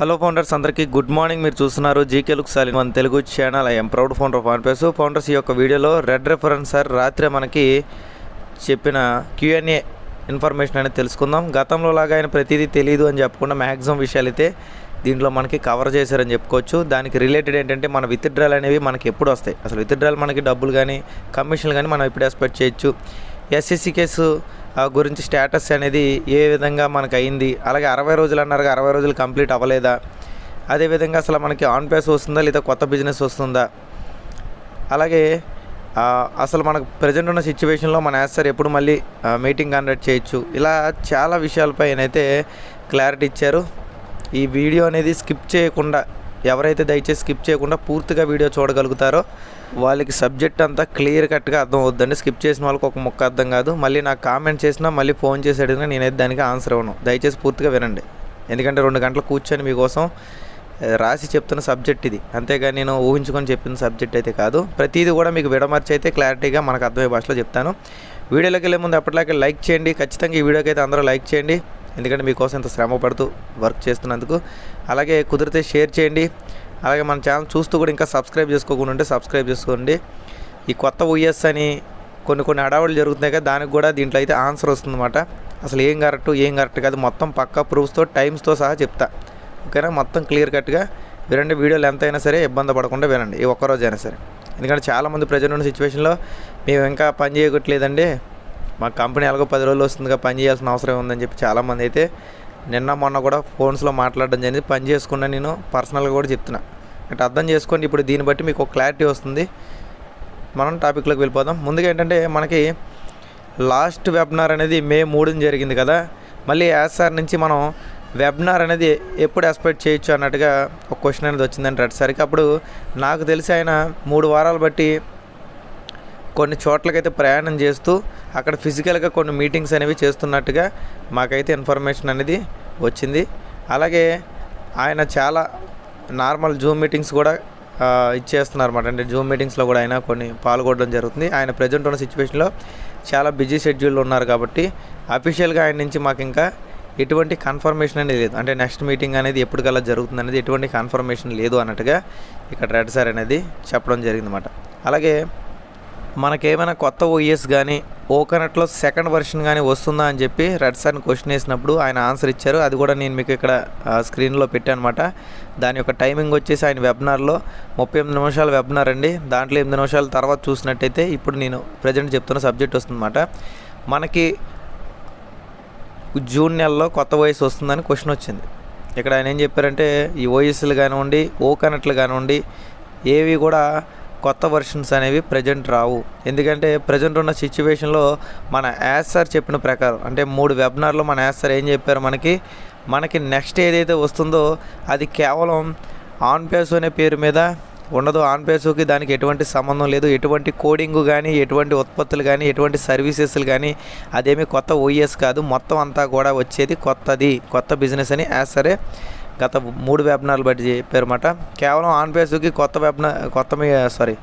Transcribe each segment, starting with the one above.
Hello founders అందరికీ good morning మీరు చూస్తున్నారు జీకే లుక్ సాలిన్ మన Telugu channel I'm proud founder of ఆన్పేస్ founders ఈ యొక్క వీడియోలో రెడ్ రెఫరెన్సర్ సార్. రాత్రి మనకి చెప్పిన క్యూఎన్ఏ ఇన్ఫర్మేషన్ అనేది తెలుసుకుందాం. గతంలో లాగా ఆయన ప్రతిదీ తెలియదు అని చెప్పకుండా మ్యాక్సిమం విషయాలు అయితే దీంట్లో మనకి కవర్ చేశారని చెప్పుకోవచ్చు. దానికి రిలేటెడ్ ఏంటంటే మన విత్డ్రాల్ అనేవి మనకి ఎప్పుడు వస్తాయి. అసలు విత్డ్రాల్ మనకి డబ్బులు కానీ కమిషన్లు కానీ మనం ఎప్పుడు ఎక్స్పెక్ట్ చేయొచ్చు. ఎస్ఎస్సి కేసు ఆ, గురించి స్టేటస్ అనేది ఏ విధంగా మనకు అయింది? అలాగే అరవై రోజులు అన్నారు అరవై రోజులు కంప్లీట్ అవ్వలేదా? అదేవిధంగా అసలు మనకి ఆన్ పేస్ వస్తుందా లేదా కొత్త బిజినెస్ వస్తుందా? అలాగే అసలు మనకు ప్రజెంట్ ఉన్న సిచ్యువేషన్లో మన యాస్ ఎప్పుడు మళ్ళీ మీటింగ్ కండక్ట్ చేయొచ్చు? ఇలా చాలా విషయాలపై అయితే క్లారిటీ ఇచ్చారు. ఈ వీడియో అనేది స్కిప్ చేయకుండా ఎవరైతే దయచేసి స్కిప్ చేయకుండా పూర్తిగా వీడియో చూడగలుగుతారో వాళ్ళకి సబ్జెక్ట్ అంతా క్లియర్ కట్గా అర్థం అవుద్దండి. స్కిప్ చేసిన వాళ్ళకి ఒక ముక్క అర్థం కాదు. మళ్ళీ నాకు కామెంట్ చేసినా మళ్ళీ ఫోన్ చేసి అడిగినా నేనైతే దానికి ఆన్సర్ అవ్వను దయచేసి పూర్తిగా వినండి. ఎందుకంటే రెండు గంటలు కూర్చొని మీకోసం రాసి చెప్తున్న సబ్జెక్ట్ ఇది. అంతేగాని నేను ఊహించుకొని చెప్పిన సబ్జెక్ట్ అయితే కాదు. ప్రతిదీ కూడా మీకు విడమర్చి అయితే క్లారిటీగా మనకు అర్థమయ్యే భాషలో చెప్తాను. వీడియోలోకి వెళ్ళే ముందు అప్పటిలాగే లైక్ చేయండి. ఖచ్చితంగా ఈ వీడియోకి అయితే అందరూ లైక్ చేయండి. ఎందుకంటే మీకోసం ఇంత శ్రమ పడుతూ వర్క్ చేస్తున్నందుకు. అలాగే కుదిరితే షేర్ చేయండి. అలాగే మన ఛానల్ చూస్తూ కూడా ఇంకా సబ్స్క్రైబ్ చేసుకోకుండా ఉంటే సబ్స్క్రైబ్ చేసుకోండి. ఈ కొత్త ఓఎస్ అని కొన్ని కొన్ని అడవులు జరుగుతున్నాయి కదా దానికి కూడా దీంట్లో అయితే ఆన్సర్ వస్తుందన్నమాట. అసలు ఏం కరెక్ట్ ఏం కరెక్ట్ కాదు మొత్తం పక్కా ప్రూఫ్స్తో టైమ్స్తో సహా చెప్తా. ఓకేనా? మొత్తం క్లియర్ కట్గా వినండి వీడియోలు ఎంత అయినా సరే ఇబ్బంది పడకుండా వినండి ఈ ఒక్కరోజైనా అయినా సరే. ఎందుకంటే చాలామంది ప్రజెంట్ ఉన్న సిచ్యువేషన్లో మేము ఇంకా పని చేయగట్లేదండి. మా కంపెనీ ఎలాగో పది రోజులు వస్తుందిగా పని చేయాల్సిన అవసరం ఉందని చెప్పి చాలామంది అయితే నిన్న మొన్న కూడా ఫోన్స్లో మాట్లాడడం జరిగింది. పని చేసుకున్నా నేను పర్సనల్గా కూడా చెప్తున్నా. అంటే అర్థం చేసుకోండి. ఇప్పుడు దీన్ని బట్టి మీకు ఒక క్లారిటీ వస్తుంది. మనం టాపిక్లోకి వెళ్ళిపోదాం. ముందుగా ఏంటంటే మనకి లాస్ట్ వెబినార్ అనేది మే మూడున జరిగింది కదా. మళ్ళీ యాసార్ నుంచి మనం వెబినార్ అనేది ఎప్పుడు ఎక్స్పెక్ట్ చేయొచ్చు అన్నట్టుగా ఒక క్వశ్చన్ అనేది వచ్చిందంటే రెడ్సారికి అప్పుడు నాకు తెలిసి ఆయన మూడు వారాలు బట్టి కొన్ని చోట్లకైతే ప్రయాణం చేస్తూ అక్కడ ఫిజికల్గా కొన్ని మీటింగ్స్ అనేవి చేస్తున్నట్టుగా మాకైతే ఇన్ఫర్మేషన్ అనేది వచ్చింది. అలాగే ఆయన చాలా నార్మల్ జూమ్ మీటింగ్స్ కూడా ఇచ్చేస్తున్నారు అనమాట అంటే జూమ్ మీటింగ్స్లో కూడా ఆయన కొన్ని పాల్గొనడం జరుగుతుంది. ఆయన ప్రజెంట్ ఉన్న సిచ్యువేషన్లో చాలా బిజీ షెడ్యూల్ ఉన్నారు కాబట్టి అఫీషియల్గా ఆయన నుంచి మాకు ఇంకా ఎటువంటి కన్ఫర్మేషన్ అనేది లేదు. అంటే నెక్స్ట్ మీటింగ్ అనేది ఎప్పటికల్లా జరుగుతుంది అనేది ఎటువంటి కన్ఫర్మేషన్ లేదు అన్నట్టుగా ఇక్కడ రెడ్ సార్ అనేది చెప్పడం జరిగిందన్నమాట. అలాగే మనకేమైనా కొత్త ఓఎస్ కానీ ఓకనట్లో సెకండ్ వర్షన్ కానీ వస్తుందా అని చెప్పి రెడ్ సార్ని క్వశ్చన్ వేసినప్పుడు ఆయన ఆన్సర్ ఇచ్చారు. అది కూడా నేను మీకు ఇక్కడ ఆ, స్క్రీన్లో పెట్టాను అనమాట దాని యొక్క టైమింగ్ వచ్చేసి ఆయన వెబినార్లో ముప్పై ఎనిమిది నిమిషాల వెబినార్ అండి. దాంట్లో ఎనిమిది నిమిషాల తర్వాత చూసినట్టయితే ఇప్పుడు నేను ప్రజెంట్ చెప్తున్న సబ్జెక్ట్ వస్తుందన్నమాట. మనకి జూన్ నెలలో కొత్త వయసు వస్తుందని క్వశ్చన్ వచ్చింది. ఇక్కడ ఆయన ఏం చెప్పారంటే ఈ ఓఎస్లు కానివ్వండి ఓకనట్లు కానివ్వండి ఏవి కూడా కొత్త వర్షన్స్ అనేవి ప్రజెంట్ రావు. ఎందుకంటే ప్రజెంట్ ఉన్న సిచ్యువేషన్లో మన యాస్ సార్ చెప్పిన ప్రకారం అంటే మూడు వెబినార్లో మన యాస్ సార్ ఏం చెప్పారు మనకి మనకి నెక్స్ట్ ఏదైతే వస్తుందో అది కేవలం ఆన్ పేస్ అనే పేరు మీద ఉండదు. ఆన్ పేసుకి దానికి ఎటువంటి సంబంధం లేదు. ఎటువంటి కోడింగ్ కానీ ఎటువంటి ఉత్పత్తులు కానీ ఎటువంటి సర్వీసెస్లు కానీ అదేమి కొత్త ఓఎస్ కాదు. మొత్తం అంతా కూడా వచ్చేది కొత్తది. కొత్త బిజినెస్ అని యాజ్ సరే గత మూడు వెబినార్లు బట్టి చెప్పారన్నమాట. కేవలం ఆన్ బేసుకి కొత్త వెబినార్ కొత్త సారీ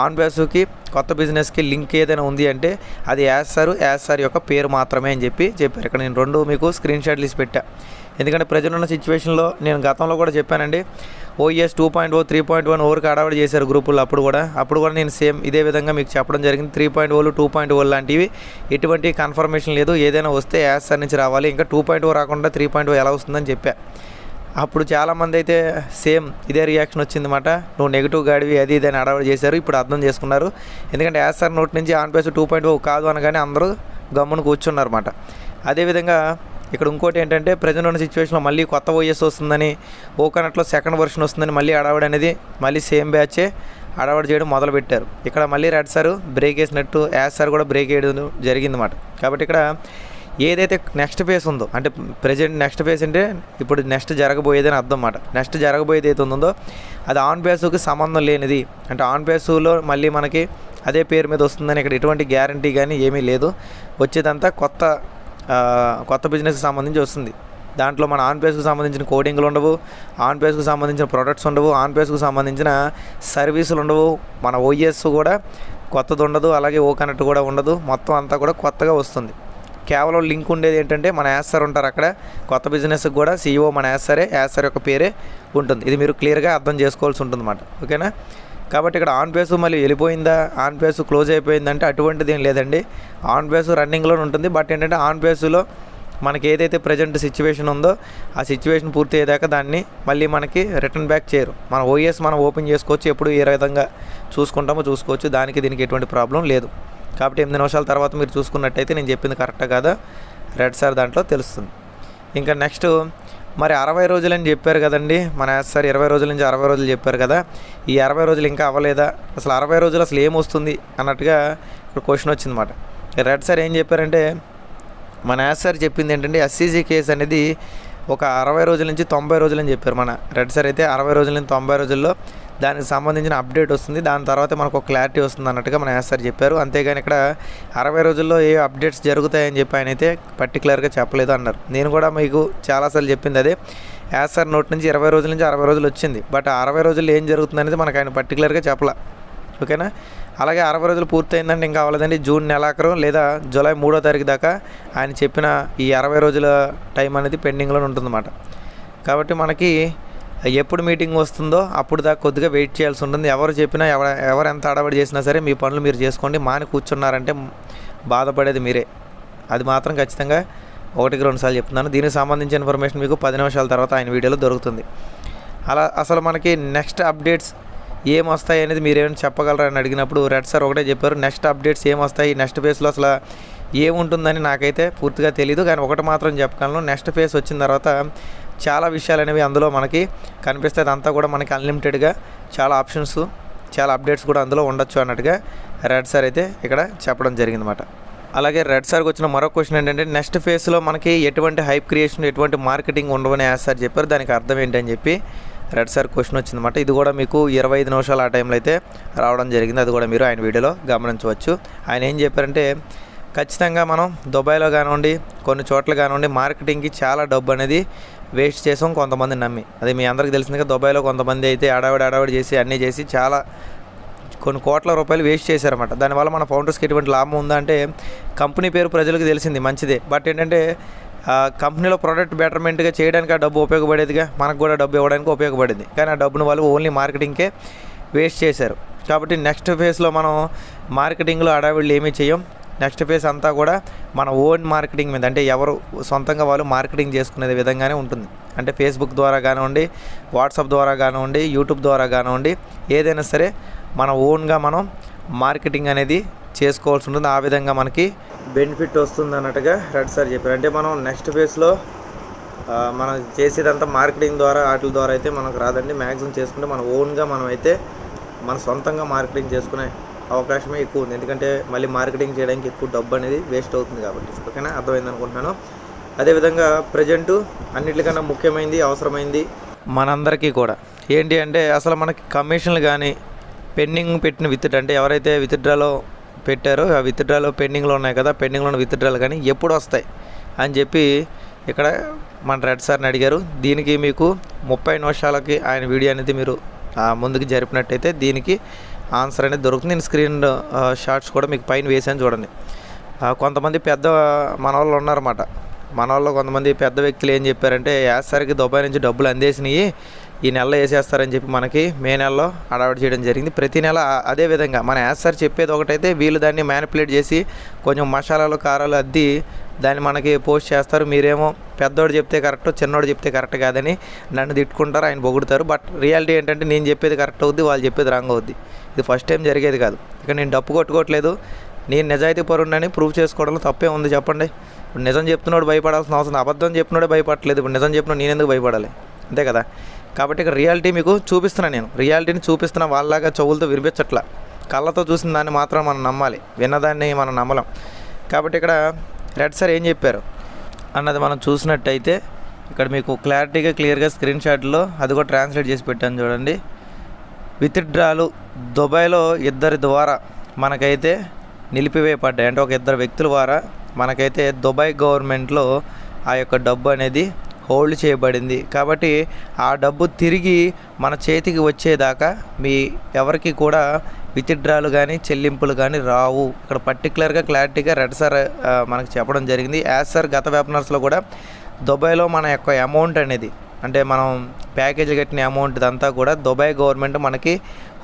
ఆన్ బేసుకి కొత్త బిజినెస్కి లింక్ ఏదైనా ఉంది అంటే అది యాసారు సార్ సార్ యొక్క పేరు మాత్రమే అని చెప్పి చెప్పారు. ఇక్కడ నేను రెండు మీకు స్క్రీన్ షాట్లు ఇసి పెట్టా. ఎందుకంటే ప్రజలున్న సిచ్యువేషన్లో నేను గతంలో కూడా చెప్పానండి OS two point O three point one ఓవర్కి అడవాడు చేశారు గ్రూపుల్లో అప్పుడు కూడా. అప్పుడు కూడా నేను సేమ్ ఇదే విధంగా మీకు చెప్పడం జరిగింది. త్రీ పాయింట్ ఓలు టూ పాయింట్ ఓ లాంటివి. ఎటువంటి కన్ఫర్మేషన్ లేదు. ఏదైనా వస్తే యాస్ సార్ నుంచి రావాలి. ఇంకా టూ పాయింట్ ఓ రాకుండా త్రీ పాయింట్ ఓ ఎలా వస్తుందని చెప్పా. అప్పుడు చాలామంది అయితే సేమ్ ఇదే రియాక్షన్ వచ్చిందన్నమాట. నువ్వు నెగిటివ్ గాడివి అది ఇది అని అడవాడు చేశారు ఇప్పుడు అర్థం చేసుకున్నారు. ఎందుకంటే యాజ్ సార్ నోట్ నుంచి on face two point O కాదు అనగానే అందరూ గమ్మున కూర్చున్నారన్నమాట. అదేవిధంగా ఇక్కడ ఇంకోటి ఏంటంటే ప్రజెంట్ ఉన్న సిచ్యువేషన్లో మళ్ళీ కొత్త ఓఎస్ వస్తుందని ఓకనట్లో సెకండ్ వర్షన్ వస్తుందని మళ్ళీ అడవాడు అనేది మళ్ళీ సేమ్ బ్యాచే అడవాడు చేయడం మొదలుపెట్టారు. ఇక్కడ మళ్ళీ రెడ్ సార్ బ్రేక్ వేసినట్టు యాస్ సార్ కూడా బ్రేక్ వేయడం జరిగిందన్నమాట. కాబట్టి ఇక్కడ ఏదైతే నెక్స్ట్ ఫేస్ ఉందో అంటే ప్రజెంట్ నెక్స్ట్ ఫేస్ అంటే ఇప్పుడు నెక్స్ట్ జరగబోయేది అని అర్థం అన్నమాట నెక్స్ట్ జరగబోయేది అయితే ఉందో అది ఆన్ బేసుకి సంబంధం లేనిది. అంటే ఆన్ బేసులో మళ్ళీ మనకి అదే పేరు మీద వస్తుందని ఇక్కడ ఎటువంటి గ్యారంటీ కానీ ఏమీ లేదు. వచ్చేదంతా కొత్త కొత్త బిజినెస్కి సంబంధించి వస్తుంది. దాంట్లో మన ఆన్ పేస్కు సంబంధించిన కోడింగ్లు ఉండవు. ఆన్ పేస్కు సంబంధించిన ప్రొడక్ట్స్ ఉండవు. ఆన్ పేస్కు సంబంధించిన సర్వీసులు ఉండవు. మన ఓఎస్ కూడా కొత్తది ఉండదు. అలాగే ఓ కనెక్ట్ కూడా ఉండదు. మొత్తం అంతా కూడా కొత్తగా వస్తుంది. కేవలం లింక్ ఉండేది ఏంటంటే మన యాసర్ ఉంటారు అక్కడ. కొత్త బిజినెస్కి కూడా సీఈఓ మన యాసరే యాసర్ యొక్క పేరే ఉంటుంది. ఇది మీరు క్లియర్గా అర్థం చేసుకోవాల్సి ఉంటుంది అన్నమాట ఓకేనా? కాబట్టి ఇక్కడ ఆన్ బేసు మళ్ళీ వెళ్ళిపోయిందా? ఆన్ బేసు క్లోజ్ అయిపోయిందంటే అటువంటిది ఏం లేదండి. ఆన్ బేసు రన్నింగ్లోనే ఉంటుంది. బట్ ఏంటంటే ఆన్ బేసులో మనకి ఏదైతే ప్రజెంట్ సిచ్యువేషన్ ఉందో ఆ సిచ్యువేషన్ పూర్తి అయ్యేదాకా దాన్ని మళ్ళీ మనకి రిటర్న్ బ్యాక్ చేయరు. మన ఓఎస్ మనం ఓపెన్ చేసుకోవచ్చు. ఎప్పుడు ఏ విధంగా చూసుకుంటామో చూసుకోవచ్చు. దానికి దీనికి ఎటువంటి ప్రాబ్లం లేదు. కాబట్టి ఎనిమిది నిమిషాల తర్వాత మీరు చూసుకున్నట్టయితే నేను చెప్పింది కరెక్టా కాదా? రెడ్ సార్ దాంట్లో తెలుస్తుంది. ఇంకా నెక్స్ట్ మరి అరవై రోజులని చెప్పారు కదండి. మన సార్ ఇరవై రోజుల నుంచి అరవై రోజులు చెప్పారు కదా. ఈ అరవై రోజులు ఇంకా అవ్వలేదా? అసలు అరవై రోజులు అసలు ఏమొస్తుంది అన్నట్టుగా ఇక్కడ క్వశ్చన్ వచ్చిందన్నమాట. రెడ్ సార్ ఏం చెప్పారంటే మన యాస్ సార్ చెప్పింది ఏంటంటే ఎస్సీజీ కేసు అనేది ఒక అరవై రోజుల నుంచి తొంభై రోజులు అని చెప్పారు మన రెడ్ సార్. అయితే అరవై రోజుల నుంచి తొంభై రోజుల్లో దానికి సంబంధించిన అప్డేట్ వస్తుంది. దాని తర్వాత మనకు ఒక క్లారిటీ వస్తుంది అన్నట్టుగా మన యాస్ సార్ చెప్పారు. అంతేగాని ఇక్కడ అరవై రోజుల్లో ఏ అప్డేట్స్ జరుగుతాయని చెప్పి ఆయన అయితే పర్టికులర్గా చెప్పలేదు అన్నారు. నేను కూడా మీకు చాలాసార్లు చెప్పింది అదే. యాస్ సార్ నోట్ నుంచి ఇరవై రోజుల నుంచి అరవై రోజులు వచ్చింది. బట్ అరవై రోజుల్లో ఏం జరుగుతుంది అనేది మనకు ఆయన పర్టికులర్గా చెప్పలా. ఓకేనా? అలాగే అరవై రోజులు పూర్తయిందంటే ఇంకా అవ్వలేదండి జూన్ నెలాఖరు లేదా జూలై మూడో తారీఖు దాకా ఆయన చెప్పిన ఈ అరవై రోజుల టైం అనేది పెండింగ్లో ఉంటుందన్నమాట. కాబట్టి మనకి ఎప్పుడు మీటింగ్ వస్తుందో అప్పుడు దాకా కొద్దిగా వెయిట్ చేయాల్సి ఉంటుంది. ఎవరు చెప్పినా ఎవర ఎవరు ఎంత అడబడి చేసినా సరే మీ పనులు మీరు చేసుకోండి. మాని కూర్చున్నారంటే బాధపడేది మీరే. అది మాత్రం ఖచ్చితంగా ఒకటికి రెండు సార్లు చెప్తున్నాను. దీనికి సంబంధించిన ఇన్ఫర్మేషన్ మీకు పది నిమిషాల తర్వాత ఆయన వీడియోలో దొరుకుతుంది. అలా అసలు మనకి నెక్స్ట్ అప్డేట్స్ ఏం వస్తాయి అనేది మీరేమైనా చెప్పగలరా అని అడిగినప్పుడు రెడ్ సార్ ఒకటే చెప్పారు. నెక్స్ట్ అప్డేట్స్ ఏం వస్తాయి? నెక్స్ట్ ఫేస్లో అసలు ఏముంటుందని నాకైతే పూర్తిగా తెలియదు కానీ ఒకటి మాత్రం చెప్పగలను. నెక్స్ట్ ఫేస్ వచ్చిన తర్వాత చాలా విషయాలు అనేవి అందులో మనకి కనిపిస్తే అదంతా కూడా మనకి అన్లిమిటెడ్గా చాలా ఆప్షన్స్ చాలా అప్డేట్స్ కూడా అందులో ఉండొచ్చు అన్నట్టుగా రెడ్ సార్ అయితే ఇక్కడ చెప్పడం జరిగిందన్నమాట. అలాగే రెడ్ సార్కి వచ్చిన మరో క్వశ్చన్ ఏంటంటే నెక్స్ట్ ఫేస్లో మనకి ఎటువంటి హైప్ క్రియేషన్ ఎటువంటి మార్కెటింగ్ ఉండవని యాజ్ సార్ చెప్పారు. దానికి అర్థం ఏంటని చెప్పి రెడ్ సార్ క్వశ్చన్ వచ్చిందన్నమాట. ఇది కూడా మీకు ఇరవై ఐదు నిమిషాలు ఆ టైంలో అయితే రావడం జరిగింది. అది కూడా మీరు ఆయన వీడియోలో గమనించవచ్చు. ఆయన ఏం చెప్పారంటే ఖచ్చితంగా మనం దుబాయ్లో కానివ్వండి కొన్ని చోట్ల కానివ్వండి మార్కెటింగ్కి చాలా డబ్బు అనేది వేస్ట్ చేసాం కొంతమంది నమ్మి. అది మీ అందరికీ తెలిసిందిగా దుబాయ్లో కొంతమంది అయితే అడావిడి అడావిడి చేసి అన్నీ చేసి చాలా కొన్ని కోట్ల రూపాయలు వేస్ట్ చేశారన్నమాట. దానివల్ల మన ఫౌండర్స్కి ఎటువంటి లాభం ఉందా అంటే కంపెనీ పేరు ప్రజలకు తెలిసింది మంచిదే. బట్ ఏంటంటే ఆ కంపెనీలో ప్రోడక్ట్ బెటర్మెంట్గా చేయడానికి ఆ డబ్బు ఉపయోగపడేదిగా మనకు కూడా డబ్బు ఇవ్వడానికి ఉపయోగపడింది. కానీ ఆ డబ్బును వాళ్ళు ఓన్లీ మార్కెటింగ్కే వేస్ట్ చేశారు. కాబట్టి నెక్స్ట్ ఫేజ్లో మనం మార్కెటింగ్లో అడావిళ్ళు ఏమీ చేయం. నెక్స్ట్ ఫేజ్ అంతా కూడా మన ఓన్ మార్కెటింగ్ మీద అంటే ఎవరు సొంతంగా వాళ్ళు మార్కెటింగ్ చేసుకునే విధంగానే ఉంటుంది. అంటే ఫేస్బుక్ ద్వారా కానివ్వండి వాట్సాప్ ద్వారా కానివ్వండి యూట్యూబ్ ద్వారా కానివ్వండి ఏదైనా సరే మన ఓన్గా మనం మార్కెటింగ్ అనేది చేసుకోవాల్సి ఉంటుంది. ఆ విధంగా మనకి బెనిఫిట్ వస్తుంది అన్నట్టుగా రెడ్ సార్ చెప్పారు. అంటే మనం నెక్స్ట్ ఫేజ్లో మనం చేసేదంతా మార్కెటింగ్ ద్వారా వాటి ద్వారా అయితే మనకు రాదండి. మ్యాక్సిమం చేసుకుంటే మన ఓన్గా మనం అయితే మన సొంతంగా మార్కెటింగ్ చేసుకునే అవకాశమే ఎక్కువ ఉంది. ఎందుకంటే మళ్ళీ మార్కెటింగ్ చేయడానికి ఎక్కువ డబ్బు అనేది వేస్ట్ అవుతుంది కాబట్టి. ఓకేనా? అర్థమైంది అనుకుంటున్నాను. అదేవిధంగా ప్రజెంటు అన్నిటికన్నా ముఖ్యమైనది అవసరమైంది మనందరికీ కూడా. ఏంటి అంటే అసలు మనకి కమిషన్లు కానీ పెండింగ్ పెట్టిన విత్డ్రా అంటే ఎవరైతే విత్డ్రాలో పెట్టారో ఆ విత్డ్రాలో పెండింగ్లో ఉన్నాయి కదా పెండింగ్లో ఉన్న విత్డ్రాలు కానీ ఎప్పుడు వస్తాయి అని చెప్పి ఇక్కడ మన రెడ్ సార్ని అడిగారు. దీనికి మీకు ముప్పై నిమిషాలకి ఆయన వీడియో అనేది మీరు ముందుకు జరిపినట్టయితే దీనికి ఆన్సర్ అనేది దొరుకుతుంది. నేను స్క్రీన్ షాట్స్ షార్ట్స్ కూడా మీకు పైన వేసాను చూడండి. కొంతమంది పెద్ద మన వాళ్ళు ఉన్నారన్నమాట. మన వాళ్ళు కొంతమంది పెద్ద వ్యక్తులు ఏం చెప్పారంటే వేసరికి దుబాయ్ నుంచి డబ్బులు అందేసినాయి ఈ నెలలో వేసేస్తారని చెప్పి మనకి మే నెలలో అడావిడి చేయడం జరిగింది. ప్రతి నెల అదే విధంగా మన యాసర్ చెప్పేది ఒకటైతే వీళ్ళు దాన్ని మ్యానిపులేట్ చేసి కొంచెం మసాలాలు కారాలు అద్ది దాన్ని మనకి పోస్ట్ చేస్తారు. మీరేమో పెద్దోడు చెప్తే కరెక్ట్ చిన్నోడు చెప్తే కరెక్ట్ కాదని నన్ను తిట్టుకుంటారు ఆయన పొగుడుతారు బట్ రియాలిటీ ఏంటంటే నేను చెప్పేది కరెక్ట్ అవుద్ది వాళ్ళు చెప్పేది రాంగ్ అవుద్ది. ఇది ఫస్ట్ టైం జరిగేది కాదు. ఇక నేను డప్పు కొట్టుకోవట్లేదు. నేను నిజాయితీ పరుణ్ణని ప్రూవ్ చేసుకోవడంలో తప్పే ఉంది చెప్పండి. ఇప్పుడు నిజం చెప్తున్నాడు భయపడాల్సిన అవసరం అబద్ధం చెప్పినోడే భయపడలేదు ఇప్పుడు నిజం చెప్పిన నేను ఎందుకు భయపడాలి? అంతే కదా? కాబట్టి ఇక్కడ రియాలిటీ మీకు చూపిస్తున్నాను నేను. రియాలిటీని చూపిస్తున్న వాళ్ళలాగా చెవులతో వినిపించట్లా. కళ్ళతో చూసిన దాన్ని మాత్రం మనం నమ్మాలి. విన్నదాన్ని మనం నమ్మలం. కాబట్టి ఇక్కడ రెడ్ సార్ ఏం చెప్పారు? అన్నది మనం చూసినట్టయితే ఇక్కడ మీకు క్లారిటీగా క్లియర్గా స్క్రీన్ షాట్లో అది కూడా ట్రాన్స్లేట్ చేసి పెట్టాను చూడండి. విత్డ్రాలు దుబాయ్లో ఇద్దరి ద్వారా మనకైతే నిలిపివేయబడ్డాయి. అంటే ఒక ఇద్దరు వ్యక్తుల ద్వారా మనకైతే దుబాయ్ గవర్నమెంట్లో ఆ యొక్క డబ్బు అనేది హోల్డ్ చేయబడింది. కాబట్టి ఆ డబ్బు తిరిగి మన చేతికి వచ్చేదాకా మీ ఎవరికి కూడా విత్డ్రాలు కానీ చెల్లింపులు కానీ రావు. ఇక్కడ పర్టికులర్గా క్లారిటీగా రెడ్ సార్ మనకు చెప్పడం జరిగింది. యాజ్ సార్ గత వెబినార్స్లో కూడా దుబాయ్లో మన యొక్క అమౌంట్ అనేది అంటే మనం ప్యాకేజీ కట్టిన అమౌంట్ ఇదంతా కూడా దుబాయ్ గవర్నమెంట్ మనకి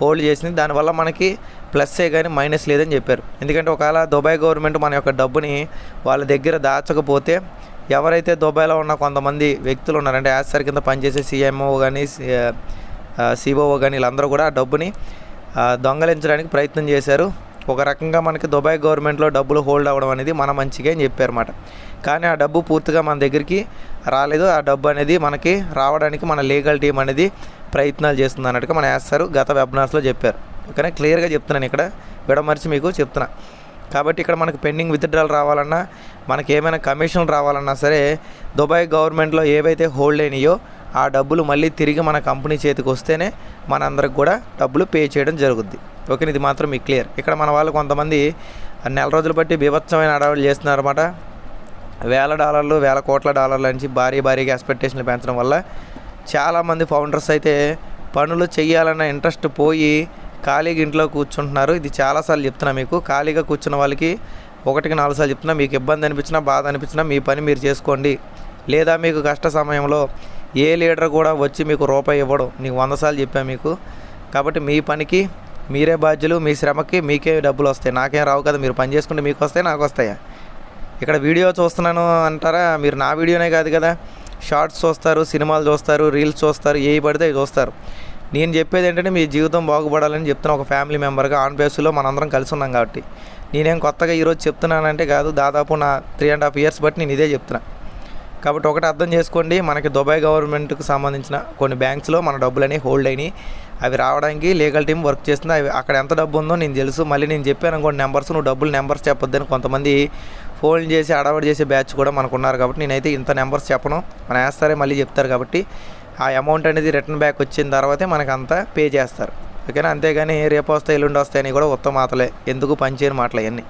హోల్డ్ చేసింది. దానివల్ల మనకి ప్లస్సే కానీ మైనస్ లేదని చెప్పారు. ఎందుకంటే ఒకవేళ దుబాయ్ గవర్నమెంట్ మన యొక్క డబ్బుని వాళ్ళ దగ్గర దాచకపోతే ఎవరైతే దుబాయ్లో ఉన్న కొంతమంది వ్యక్తులు ఉన్నారంటే యాసర్ కింద పనిచేసే సీఎంఓ కానీ సిఓఓ కానీ వీళ్ళందరూ కూడా ఆ డబ్బుని దొంగలించడానికి ప్రయత్నం చేశారు. ఒక రకంగా మనకి దుబాయ్ గవర్నమెంట్లో డబ్బులు హోల్డ్ అవ్వడం అనేది మన మంచిగా అని చెప్పారన్నమాట. కానీ ఆ డబ్బు పూర్తిగా మన దగ్గరికి రాలేదు. ఆ డబ్బు అనేది మనకి రావడానికి మన లీగల్ టీం అనేది ప్రయత్నాలు చేస్తుంది అన్నట్టుగా మన వేస్తారు గత వెబినార్స్లో చెప్పారు. ఓకేనా? క్లియర్గా చెప్తున్నాను ఇక్కడ. విడమర్చి మీకు చెప్తున్నా. కాబట్టి ఇక్కడ మనకి పెండింగ్ విత్డ్రాల్ రావాలన్నా మనకి ఏమైనా కమిషన్లు రావాలన్నా సరే దుబాయ్ గవర్నమెంట్లో ఏవైతే హోల్డ్ అయినాయో ఆ డబ్బులు మళ్ళీ తిరిగి మన కంపెనీ చేతికి వస్తేనే మనందరికి కూడా డబ్బులు పే చేయడం జరుగుద్ది. ఓకే ఇది మాత్రం మీకు క్లియర్. ఇక్కడ మన వాళ్ళు కొంతమంది నెల రోజులు బట్టి బీభత్సమైన అడవులు చేస్తున్నారన్నమాట. వేల డాలర్లు వేల కోట్ల డాలర్ల నుంచి భారీ భారీగా ఎక్స్పెక్టేషన్లు పెంచడం వల్ల చాలామంది ఫౌండర్స్ అయితే పనులు చేయాలన్న ఇంట్రెస్ట్ పోయి ఖాళీగా ఇంట్లో కూర్చుంటున్నారు. ఇది చాలాసార్లు చెప్తున్నా మీకు. ఖాళీగా కూర్చున్న వాళ్ళకి ఒకటికి నాలుగు సార్లు చెప్తున్నా మీకు ఇబ్బంది అనిపించినా బాధ అనిపించినా మీ పని మీరు చేసుకోండి. లేదా మీకు కష్ట సమయంలో ఏ లీడర్ కూడా వచ్చి మీకు రూపాయి ఇవ్వడం. నీకు వంద సార్లు చెప్పాను మీకు. కాబట్టి మీ పనికి మీరే బాధ్యులు మీ శ్రమకి మీకే డబ్బులు వస్తాయి. నాకేం రావు కదా మీరు పని చేసుకుంటే మీకు వస్తాయి నాకు వస్తాయా? ఇక్కడ వీడియో చూస్తున్నాను అంటారా? మీరు నా వీడియోనే కాదు కదా. షార్ట్స్ చూస్తారు సినిమాలు చూస్తారు రీల్స్ చూస్తారు ఏ పడితే అవి చూస్తారు. నేను చెప్పేది ఏంటంటే మీ జీవితం బాగుపడాలని చెప్తున్నా ఒక ఫ్యామిలీ మెంబర్గా ఆన్ బేస్లో మనందరం కలిసి ఉన్నాం కాబట్టి. నేనేం కొత్తగా ఈరోజు చెప్తున్నానంటే కాదు దాదాపు నా త్రీ అండ్ హాఫ్ ఇయర్స్ బట్టి నేను ఇదే చెప్తున్నా. కాబట్టి ఒకటి అర్థం చేసుకోండి మనకి దుబాయ్ గవర్నమెంట్కి సంబంధించిన కొన్ని బ్యాంక్స్లో మన డబ్బులని హోల్డ్ అయినాయి. అవి రావడానికి లీగల్ టీం వర్క్ చేస్తుంది. అవి అక్కడ ఎంత డబ్బు ఉందో నేను తెలుసు. మళ్ళీ నేను చెప్పాను కొన్ని నెంబర్స్ నువ్వు డబ్బులు నెంబర్స్ చెప్పొద్దని కొంతమంది ఫోన్ చేసి అడవడి చేసే బ్యాచ్ కూడా మనకు ఉన్నారు కాబట్టి నేనైతే ఇంత నెంబర్స్ చెప్పను. మన వేస్తారే మళ్ళీ చెప్తారు కాబట్టి ఆ అమౌంట్ అనేది రిటర్న్ బ్యాక్ వచ్చిన తర్వాతే మనకు అంతా పే చేస్తారు. ఓకేనా? అంతేగాని రేపు వస్తాయి ఎల్లుండి వస్తాయని కూడా ఉత్తమ మాటలే. ఎందుకు పనిచేయని మాటలు అవన్నీ?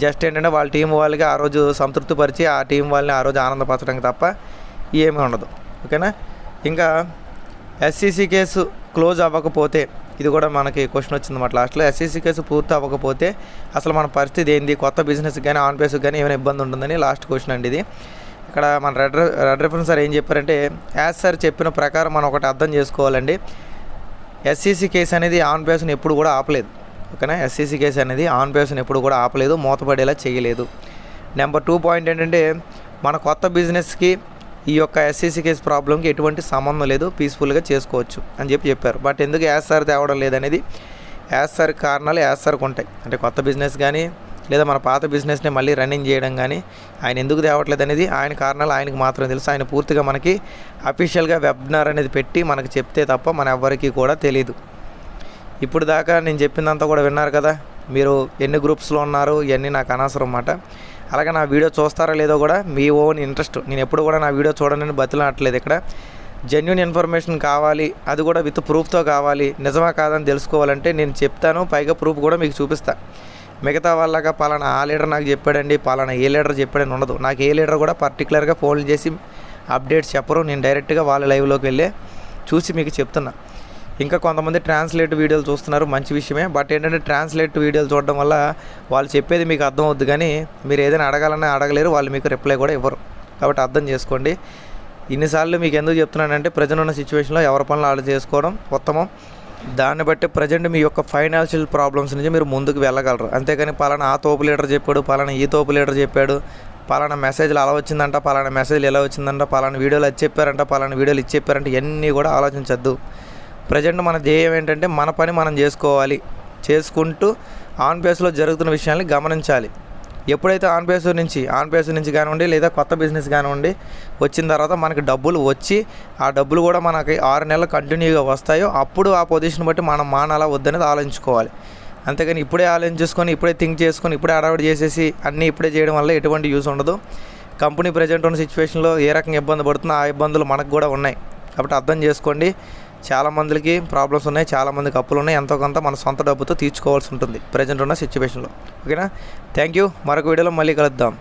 జస్ట్ ఏంటంటే వాళ్ళ టీం వాళ్ళకి ఆ రోజు సంతృప్తిపరిచి ఆ టీం వాళ్ళని ఆ రోజు ఆనందపరచడానికి తప్ప ఏమీ ఉండదు. ఓకేనా? ఇంకా ఎస్సీసీ కేసు క్లోజ్ అవ్వకపోతే ఇది కూడా మనకి క్వశ్చన్ వచ్చింది అన్నమాట లాస్ట్లో ఎస్సీసీ కేసు పూర్తి అవ్వకపోతే అసలు మన పరిస్థితి ఏంది? కొత్త బిజినెస్ కానీ ఆన్ బేస్కి కానీ ఏమైనా ఇబ్బంది ఉంటుందని లాస్ట్ క్వశ్చన్ అండి ఇది. ఇక్కడ మన రెడ్ రెడ్ రెఫరెన్స్ సార్ ఏం చెప్పారంటే యాజ్ సార్ చెప్పిన ప్రకారం మనం ఒకటి అర్థం చేసుకోవాలండి. ఎస్సీసీ కేసు అనేది ఆన్ బేస్ని ఎప్పుడు కూడా ఆపలేదు. ఓకేనా? ఎస్సీసీ కేసు అనేది ఆన్ బేస్ని ఎప్పుడు కూడా ఆపలేదు మూతపడేలా చేయలేదు. నెంబర్ టూ పాయింట్ ఏంటంటే మన కొత్త బిజినెస్కి ఈ యొక్క ఎస్సీసీ కేసు ప్రాబ్లంకి ఎటువంటి సంబంధం లేదు పీస్ఫుల్గా చేసుకోవచ్చు అని చెప్పి చెప్పారు. బట్ ఎందుకు యాజ్ సార్ తేవడం లేదనేది యాజ్ సార్ కారణాలు యాజ్ సార్కు ఉంటాయి. అంటే కొత్త బిజినెస్ కానీ లేదా మన పాత బిజినెస్ని మళ్ళీ రన్నింగ్ చేయడం కానీ ఆయన ఎందుకు తేవట్లేదు అనేది ఆయన కారణాలు ఆయనకు మాత్రం తెలుసు. ఆయన పూర్తిగా మనకి అఫీషియల్గా వెబినార్ అనేది పెట్టి మనకు చెప్తే తప్ప మన ఎవ్వరికీ కూడా తెలియదు ఇప్పుడు దాకా నేను చెప్పిందంతా కూడా విన్నారు కదా మీరు ఎన్ని గ్రూప్స్లో ఉన్నారు ఇవన్నీ నాకు అనవసరం అన్నమాట అలాగే నా వీడియో చూస్తారా లేదో కూడా మీ ఓన్ ఇంట్రెస్ట్. నేను ఎప్పుడు కూడా నా వీడియో చూడనని బతిలాడట్లేదు ఇక్కడ. జెన్యున్ ఇన్ఫర్మేషన్ కావాలి అది కూడా విత్ ప్రూఫ్తో కావాలి నిజమా కాదని తెలుసుకోవాలంటే నేను చెప్తాను పైగా ప్రూఫ్ కూడా మీకు చూపిస్తా. మిగతా వాళ్ళగా పలానా ఆ లీడర్ నాకు చెప్పాడండి పలానా ఏ లీడర్ చెప్పాడని ఉండదు. నాకు ఏ లీడర్ కూడా పర్టికులర్గా ఫోన్ చేసి అప్డేట్స్ చెప్పరు నేను డైరెక్ట్గా వాళ్ళ లైవ్లోకి వెళ్ళి చూసి మీకు చెప్తున్నా. ఇంకా కొంతమంది ట్రాన్స్లేట్ వీడియోలు చూస్తున్నారు మంచి విషయమే. బట్ ఏంటంటే ట్రాన్స్లేట్ వీడియోలు చూడడం వల్ల వాళ్ళు చెప్పేది మీకు అర్థం అవుద్ది కానీ మీరు ఏదైనా అడగాలన్నా అడగలేరు వాళ్ళు మీకు రిప్లై కూడా ఇవ్వరు. కాబట్టి అర్థం చేసుకోండి. ఇన్నిసార్లు మీకు ఎందుకు చెప్తున్నానంటే ప్రజెంట్ ఉన్న సిచ్యువేషన్లో ఎవరి పనులు వాళ్ళు చేసుకోవడం ఉత్తమం. దాన్ని బట్టి ప్రజెంట్ మీ యొక్క ఫైనాన్షియల్ ప్రాబ్లమ్స్ నుంచి మీరు ముందుకు వెళ్ళగలరు. అంతేకాని పలానా ఆ తోపు లీడర్ చెప్పాడు పలానా ఈ తోపు లీడర్ చెప్పాడు పలానా మెసేజ్లు అలా వచ్చిందంట పలానా మెసేజ్లు ఎలా వచ్చిందంట పలానా వీడియోలు అది చెప్పారంట పలానా వీడియోలు ఇది చెప్పారంట ఇవన్నీ కూడా ఆలోచించద్దు. ప్రజెంట్ మన ధ్యేయం ఏంటంటే మన పని మనం చేసుకోవాలి. చేసుకుంటూ ఆన్ బేస్లో జరుగుతున్న విషయాన్ని గమనించాలి. ఎప్పుడైతే ఆన్ బేస్ నుంచి ఆన్ బేస్ నుంచి కానివ్వండి లేదా కొత్త బిజినెస్ కానివ్వండి వచ్చిన తర్వాత మనకి డబ్బులు వచ్చి ఆ డబ్బులు కూడా మనకి ఆరు నెలలు కంటిన్యూగా వస్తాయో అప్పుడు ఆ పొజిషన్ బట్టి మనం మానాలా వద్దనేది ఆలోచించుకోవాలి. అంతేగాని ఇప్పుడే ఆలోచించుకొని ఇప్పుడే థింక్ చేసుకొని ఇప్పుడే అడవాడు చేసేసి అన్నీ ఇప్పుడే చేయడం వల్ల ఎటువంటి యూస్ ఉండదు. కంపెనీ ప్రజెంట్ ఉన్న సిచ్యువేషన్లో ఏ రకంగా ఇబ్బంది పడుతుందో ఆ ఇబ్బందులు మనకు కూడా ఉన్నాయి. కాబట్టి అర్థం చేసుకోండి. చాలా మందికి ప్రాబ్లమ్స్ ఉన్నాయి చాలా మందికి అప్పులు ఉన్నాయి. ఎంతో కొంత మన సొంత డబ్బుతో తీర్చుకోవాల్సి ఉంటుంది. ప్రజెంట్ ఉన్న సిచ్యువేషన్లో ఓకేనా థ్యాంక్ యూ మరొక వీడియోలో మళ్ళీ కలుద్దాం.